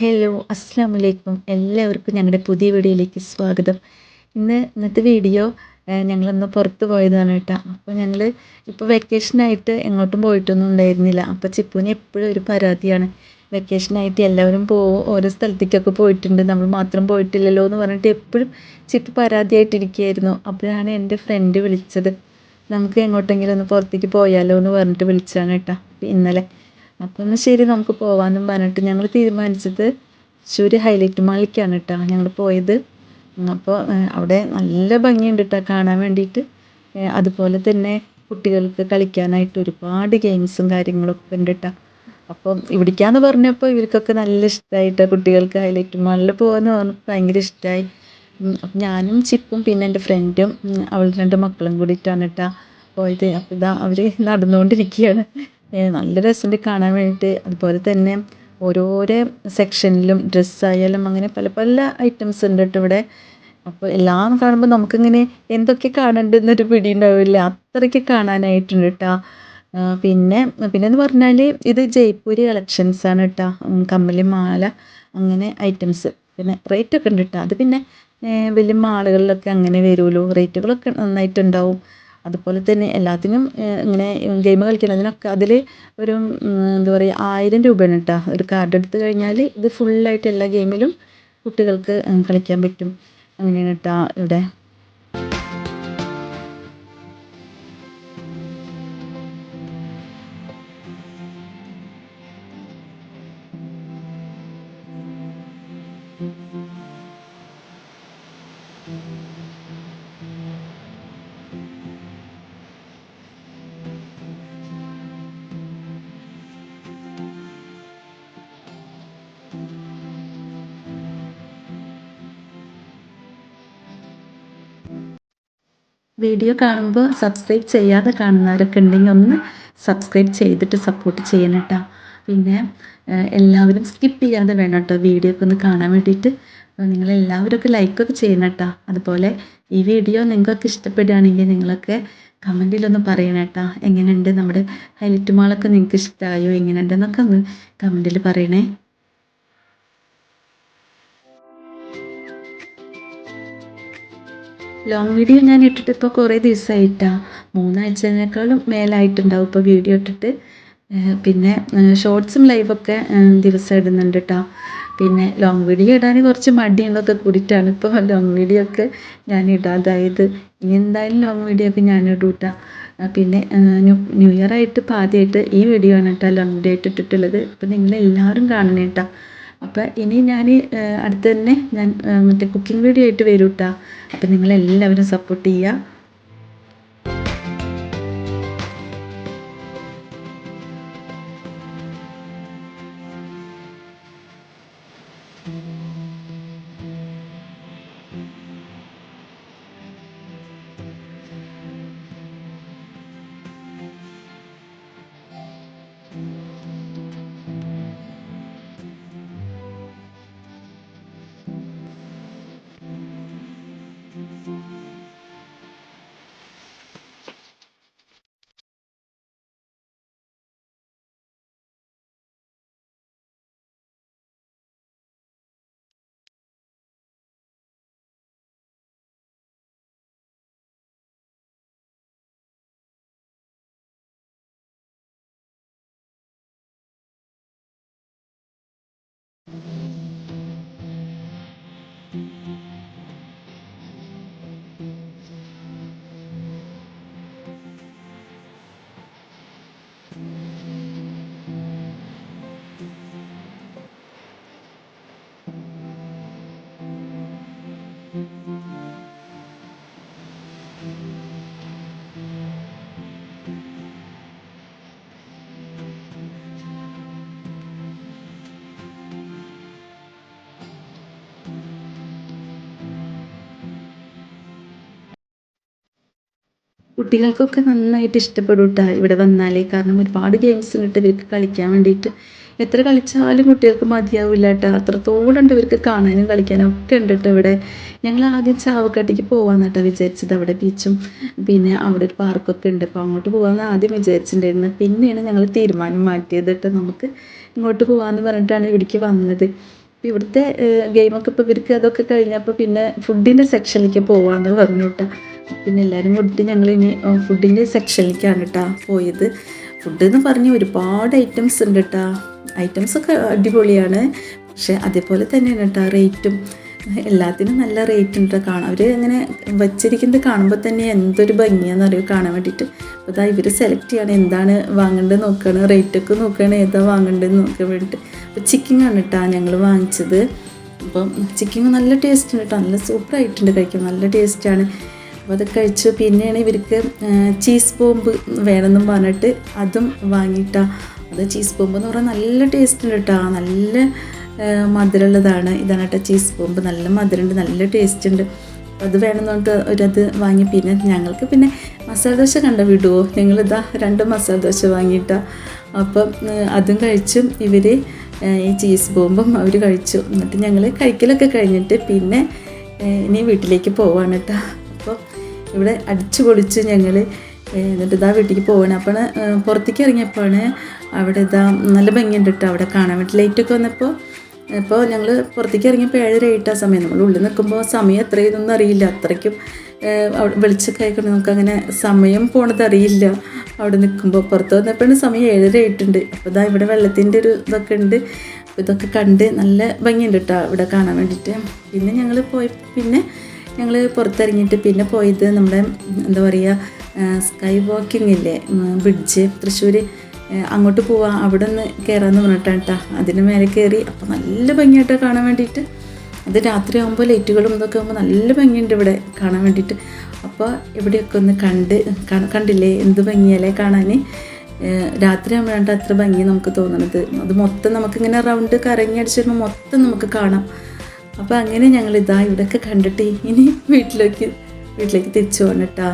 Hello അസ്സാം വലൈക്കും എല്ലാവർക്കും ഞങ്ങളുടെ പുതിയ വീഡിയോയിലേക്ക് സ്വാഗതം. ഇന്ന് ഇന്നത്തെ വീഡിയോ ഞങ്ങളൊന്ന് പുറത്ത് പോയതാണ് കേട്ടോ. അപ്പോൾ ഞങ്ങൾ ഇപ്പോൾ വെക്കേഷനായിട്ട് എങ്ങോട്ടും പോയിട്ടൊന്നും ഉണ്ടായിരുന്നില്ല. അപ്പോൾ ചിപ്പുവിന് എപ്പോഴും ഒരു പരാതിയാണ്. വെക്കേഷനായിട്ട് എല്ലാവരും പോകും ഓരോ സ്ഥലത്തേക്കൊക്കെ പോയിട്ടുണ്ട്. നമ്മൾ മാത്രം പോയിട്ടില്ലല്ലോ എന്ന് പറഞ്ഞിട്ട് എപ്പോഴും ചിപ്പ് പരാതിയായിട്ടിരിക്കുകയായിരുന്നു. അപ്പോഴാണ് എന്റെ ഫ്രണ്ട് വിളിച്ചത്. നമുക്ക് എങ്ങോട്ടെങ്കിലും ഒന്ന് പുറത്തേക്ക് പോയാലോ എന്ന് പറഞ്ഞിട്ട് വിളിച്ചതാണ് കേട്ടോ. ഇന്നലെ അപ്പോൾ എന്നാൽ ശരി നമുക്ക് പോകാമെന്നും പറഞ്ഞിട്ട് ഞങ്ങൾ തീരുമാനിച്ചത് തൃശ്ശൂർ ഹൈലൈറ്റ് മാളിലേക്കാണ് കേട്ടോ ഞങ്ങൾ പോയത്. അപ്പോൾ അവിടെ നല്ല ഭംഗിയുണ്ട് കേട്ടോ കാണാൻ വേണ്ടിയിട്ട്. അതുപോലെ തന്നെ കുട്ടികൾക്ക് കളിക്കാനായിട്ട് ഒരുപാട് ഗെയിംസും കാര്യങ്ങളൊക്കെ ഉണ്ട് കേട്ടോ. അപ്പം ഇവിടേക്കാന്ന് പറഞ്ഞപ്പോൾ ഇവർക്കൊക്കെ നല്ല ഇഷ്ടമായിട്ട് കുട്ടികൾക്ക് ഹൈലൈറ്റ് മാളിൽ പോകാമെന്ന് പറഞ്ഞപ്പോൾ ഭയങ്കര ഇഷ്ടമായി അപ്പം ഞാനും ചിപ്പും പിന്നെ എന്റെ ഫ്രണ്ടും അവളുടെ രണ്ട് മക്കളും കൂടിയിട്ടാണ് കേട്ടോ പോയത്. അപ്പോൾ ഇതാ അവർ നടന്നുകൊണ്ടിരിക്കുകയാണ്. നല്ല രസമുണ്ട് കാണാൻ വേണ്ടിയിട്ട്. അതുപോലെ തന്നെ ഓരോരോ സെക്ഷനിലും ഡ്രസ്സായാലും അങ്ങനെ പല പല ഐറ്റംസ് ഉണ്ട് കേട്ടോ ഇവിടെ. അപ്പോൾ എല്ലാം കാണുമ്പോൾ നമുക്കിങ്ങനെ എന്തൊക്കെ കാണണ്ടെന്നൊരു പിടി ഉണ്ടാവില്ല. അത്രയ്ക്ക് കാണാനായിട്ടുണ്ട് കേട്ടോ. പിന്നെ പിന്നെന്ന് പറഞ്ഞാൽ ഇത് ജയ്പൂരി കളക്ഷൻസ് ആണ് കേട്ടോ. കമ്മലി മാല അങ്ങനെ ഐറ്റംസ് പിന്നെ റേറ്റൊക്കെ ഉണ്ട് കേട്ടോ. അത് പിന്നെ വലിയ മാളുകളിലൊക്കെ അങ്ങനെ വരുമല്ലോ റേറ്റുകളൊക്കെ നന്നായിട്ടുണ്ടാവും. അതുപോലെ തന്നെ എല്ലാത്തിനും ഇങ്ങനെ ഗെയിം കളിക്കുന്നതിനൊക്കെ അതിൽ ഒരു എന്താ പറയുക ആയിരം രൂപയാണ് കേട്ടോ ഒരു കാർഡ് എടുത്ത് കഴിഞ്ഞാൽ ഇത് ഫുള്ളായിട്ട് എല്ലാ ഗെയിമിലും കുട്ടികൾക്ക് കളിക്കാൻ പറ്റും. അങ്ങനെയാണ് കേട്ടോ ഇവിടെ. വീഡിയോ കാണുമ്പോൾ സബ്സ്ക്രൈബ് ചെയ്യാതെ കാണുന്നവരൊക്കെ ഉണ്ടെങ്കിൽ ഒന്ന് സബ്സ്ക്രൈബ് ചെയ്തിട്ട് സപ്പോർട്ട് ചെയ്യണം കേട്ടോ. പിന്നെ എല്ലാവരും സ്കിപ്പ് ചെയ്യാതെ വേണം കേട്ടോ വീഡിയോ ഒക്കെ ഒന്ന് കാണാൻ വേണ്ടിയിട്ട്. നിങ്ങൾ ഒക്കെ ലൈക്കൊക്കെ ചെയ്യണം കേട്ടോ. അതുപോലെ ഈ വീഡിയോ നിങ്ങൾക്ക് ഇഷ്ടപ്പെടുകയാണെങ്കിൽ നിങ്ങളൊക്കെ കമന്റിലൊന്ന് പറയണം കേട്ടോ. എങ്ങനെയുണ്ട് നമ്മുടെ ഹൈലൈറ്റ് മാളൊക്കെ നിങ്ങൾക്ക് ഇഷ്ടമായോ എങ്ങനെയുണ്ടെന്നൊക്കെ ഒന്ന് കമന്റിൽ പറയണേ. ലോങ് വീഡിയോ ഞാൻ ഇട്ടിട്ട് ഇപ്പോൾ കുറേ ദിവസമായിട്ടാണ് മൂന്നാഴ്ചനേക്കാളും മേലായിട്ടുണ്ടാവും ഇപ്പോൾ വീഡിയോ ഇട്ടിട്ട്. പിന്നെ ഷോർട്സും ലൈവൊക്കെ ദിവസം ഇടുന്നുണ്ട് കേട്ടോ പിന്നെ ലോങ് വീഡിയോ ഇടാൻ കുറച്ച് മടിയുള്ളതൊക്കെ കൂടിയിട്ടാണ് ഇപ്പോൾ ലോങ് വീഡിയോ ഒക്കെ ഞാൻ ഇടാതായത് ഇനി എന്തായാലും ലോങ് വീഡിയോ ഒക്കെ ഞാൻ ഇടൂട്ട പിന്നെ ന്യൂ ഇയർ ആയിട്ട് ഇപ്പോൾ ആദ്യമായിട്ട് ഈ വീഡിയോ ആണ് കേട്ടോ ലോങ് വീഡിയോ ആയിട്ട് ഇട്ടിട്ടുള്ളത്. അപ്പോൾ നിങ്ങളെല്ലാവരും കാണണേ കേട്ടോ അപ്പോൾ ഇനി ഞാൻ അടുത്ത് തന്നെ ഞാൻ മറ്റേ കുക്കിംഗ് വീഡിയോ ആയിട്ട് വരും കേട്ടോ അപ്പോൾ നിങ്ങളെല്ലാവരും സപ്പോർട്ട് ചെയ്യുക കുട്ടികൾക്കൊക്കെ നന്നായിട്ട് ഇഷ്ടപ്പെടും കേട്ടോ ഇവിടെ വന്നാൽ കാരണം ഒരുപാട് ഗെയിംസ് ഉണ്ട് ഇവർക്ക് കളിക്കാൻ വേണ്ടിയിട്ട്. എത്ര കളിച്ചാലും കുട്ടികൾക്ക് മതിയാവില്ല കേട്ടോ. അത്രത്തോളം ഉണ്ട് ഇവർക്ക് കാണാനും കളിക്കാനും ഒക്കെ ഉണ്ട് കേട്ടോ ഇവിടെ. ഞങ്ങൾ ആദ്യം ചാവക്കാട്ടേക്ക് പോകാമെന്ന് കേട്ടോ വിചാരിച്ചത്. അവിടെ ബീച്ചും പിന്നെ അവിടെ ഒരു പാർക്കൊക്കെ ഉണ്ട്. അപ്പോൾ അങ്ങോട്ട് പോകാമെന്ന് ആദ്യം വിചാരിച്ചിട്ടുണ്ടായിരുന്നു. പിന്നെയാണ് ഞങ്ങൾ തീരുമാനം മാറ്റിയത് കേട്ടോ. നമുക്ക് ഇങ്ങോട്ട് പോകാമെന്ന് പറഞ്ഞിട്ടാണ് ഇവിടേക്ക് വന്നത്. അപ്പോൾ ഇവിടുത്തെ ഗെയിമൊക്കെ ഇപ്പോൾ ഇവർക്ക് അതൊക്കെ കഴിഞ്ഞപ്പോൾ പിന്നെ ഫുഡിന്റെ സെക്ഷനിലേക്ക് പോകാമെന്ന് പറഞ്ഞു കേട്ടോ. പിന്നെ എല്ലാവരും കൂടിയിട്ട് ഞങ്ങൾ ഇനി ഫുഡിന്റെ സെക്ഷനിലേക്കാണ് കേട്ടോ പോയത്. ഫുഡ് എന്ന് പറഞ്ഞ് ഒരുപാട് ഐറ്റംസ് ഉണ്ട് കേട്ടോ ഐറ്റംസ് ഒക്കെ അടിപൊളിയാണ്. പക്ഷേ അതേപോലെ തന്നെയാണ് കേട്ടോ റേറ്റും എല്ലാത്തിനും നല്ല റേറ്റ് ഉണ്ട് കാണാം അവർ ഇങ്ങനെ വച്ചിരിക്കുന്നത് കാണുമ്പോൾ തന്നെ എന്തൊരു ഭംഗിയാണെന്ന് അറിയോ കാണാൻ വേണ്ടിയിട്ട്. അപ്പോൾ ഇതാ ഇവർ സെലക്ട് ചെയ്യണം എന്താണ് വാങ്ങേണ്ടത് നോക്കുകയാണ് റേറ്റൊക്കെ നോക്കുകയാണ് ഏതാ വാങ്ങേണ്ടതെന്ന് നോക്കാൻ വേണ്ടിയിട്ട്. അപ്പോൾ ചിക്കൻ ആണ് കേട്ടോ ഞങ്ങൾ വാങ്ങിച്ചത്. അപ്പം ചിക്കൻ നല്ല ടേസ്റ്റ് ഉണ്ട് കേട്ടോ നല്ല സൂപ്പറായിട്ടുണ്ട് കഴിക്കാൻ. നല്ല ടേസ്റ്റാണ് അപ്പോൾ അത് കഴിച്ചു. പിന്നെയാണ് ഇവർക്ക് ചീസ് ബോംബ് വേണമെന്നും പറഞ്ഞിട്ട് അതും വാങ്ങിയിട്ടാണ് അത് ചീസ് ബോംബ് എന്ന് പറഞ്ഞാൽ നല്ല ടേസ്റ്റ് ഉണ്ട് കേട്ടോ നല്ല മധുരമുള്ളതാണ്. ഇതാണ് കേട്ടോ ചീസ് ബോംബ് നല്ല മധുരമുണ്ട് നല്ല ടേസ്റ്റ് ഉണ്ട്. അത് വേണമെന്ന് പറഞ്ഞിട്ട് ഒരത് വാങ്ങി. പിന്നെ ഞങ്ങൾക്ക് പിന്നെ മസാല ദോശ കണ്ട വിടുവോ? ഞങ്ങളിതാ രണ്ട് മസാല ദോശ വാങ്ങിയിട്ട. അപ്പം അതും കഴിച്ചും ഇവർ ഈ ചീസ് ബോംബും അവർ കഴിച്ചു. എന്നിട്ട് ഞങ്ങൾ കഴിക്കലൊക്കെ കഴിഞ്ഞിട്ട് പിന്നെ ഇനി വീട്ടിലേക്ക് പോവാണ് കേട്ടോ അപ്പോൾ ഇവിടെ അടിച്ചു പൊളിച്ച് ഞങ്ങൾ എന്നിട്ട് ഇതാ വീട്ടിലേക്ക് പോവാണ്. അപ്പോൾ പുറത്തേക്ക് ഇറങ്ങിയപ്പോഴാണ് അവിടെ ഇതാ നല്ല ഭംഗിയുണ്ട് കേട്ടോ അവിടെ കാണാൻ വേണ്ടി. ലൈറ്റൊക്കെ വന്നപ്പോൾ ഇപ്പോൾ ഞങ്ങൾ പുറത്തേക്ക് ഇറങ്ങിയപ്പോൾ ഏഴര ആ സമയം. നമ്മൾ ഉള്ളിൽ നിൽക്കുമ്പോൾ സമയം എത്രയൊന്നും അറിയില്ല. അത്രയ്ക്കും അവിടെ വെളിച്ചൊക്കെ ആയിക്കൊണ്ട് നമുക്കങ്ങനെ സമയം പോണത് അറിയില്ല. അവിടെ നിൽക്കുമ്പോൾ പുറത്ത് വന്നപ്പോഴാണ് സമയം ഏഴര ആയിട്ടുണ്ട്. അപ്പോൾ ഇതാ ഇവിടെ വെള്ളത്തിന്റെ ഒരു ഇതൊക്കെ ഉണ്ട്. അപ്പോൾ ഇതൊക്കെ കണ്ട് നല്ല ഭംഗിയുണ്ട് കേട്ടോ ഇവിടെ കാണാൻ വേണ്ടിയിട്ട്. പിന്നെ ഞങ്ങൾ പോയി പിന്നെ ഞങ്ങൾ പുറത്തിറങ്ങിയിട്ട് പിന്നെ പോയത് നമ്മുടെ എന്താ പറയുക സ്കൈ വാക്കിംഗ് ഇല്ലേ ബ്രിഡ്ജ് തൃശ്ശൂർ അങ്ങോട്ട് പോവാം അവിടെ നിന്ന് കയറാമെന്ന് പറഞ്ഞിട്ടാണ് കേട്ടോ അതിന് മേലെ കയറി അപ്പോൾ നല്ല ഭംഗിയായിട്ടോ കാണാൻ വേണ്ടിയിട്ട്. അത് രാത്രി ആകുമ്പോൾ ലൈറ്റുകളും ഇതൊക്കെ ആകുമ്പോൾ നല്ല ഭംഗിയുണ്ട് ഇവിടെ കാണാൻ വേണ്ടിയിട്ട്. അപ്പോൾ ഇവിടെയൊക്കെ ഒന്ന് കണ്ട് കണ്ടില്ലേ എന്ത് ഭംഗിയല്ലേ കാണാൻ രാത്രി ആകുമ്പോഴാണ് അത്ര ഭംഗി നമുക്ക് തോന്നുന്നത് അത് മൊത്തം നമുക്കിങ്ങനെ റൗണ്ട് കറങ്ങി അടിച്ചു വരുമ്പോൾ മൊത്തം നമുക്ക് കാണാം. അപ്പോൾ അങ്ങനെ ഞങ്ങൾ ഇതാ ഇവിടെയൊക്കെ കണ്ടിട്ട് ഇനി വീട്ടിലേക്ക് വീട്ടിലേക്ക് തിരിച്ചു പോകണം കേട്ടോ